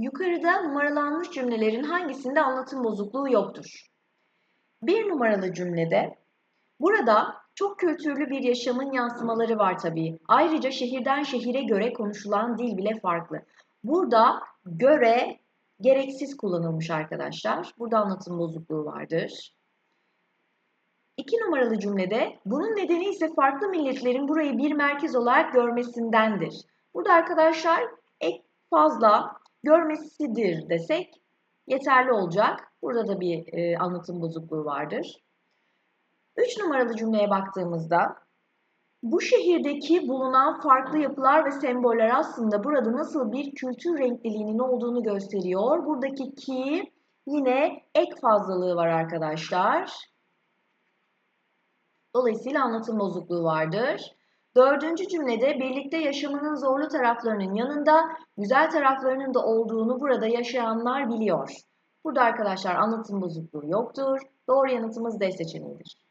Yukarıda numaralanmış cümlelerin hangisinde anlatım bozukluğu yoktur? Bir numaralı cümlede burada çok kültürlü bir yaşamın yansımaları var tabii. Ayrıca şehirden şehire göre konuşulan dil bile farklı. Burada göre gereksiz kullanılmış arkadaşlar. Burada anlatım bozukluğu vardır. İki numaralı cümlede bunun nedeni ise farklı milletlerin burayı bir merkez olarak görmesindendir. Burada arkadaşlar ek fazla görmesidir desek yeterli olacak. Burada da bir e, anlatım bozukluğu vardır. Üç numaralı cümleye baktığımızda bu şehirdeki bulunan farklı yapılar ve semboller aslında burada nasıl bir kültür renkliliğinin olduğunu gösteriyor. Buradaki ki yine ek fazlalığı var arkadaşlar. Dolayısıyla anlatım bozukluğu vardır. Dördüncü cümlede birlikte yaşamının zorlu taraflarının yanında güzel taraflarının da olduğunu burada yaşayanlar biliyor. Burada arkadaşlar anlatım bozukluğu yoktur. Doğru yanıtımız D seçeneğidir.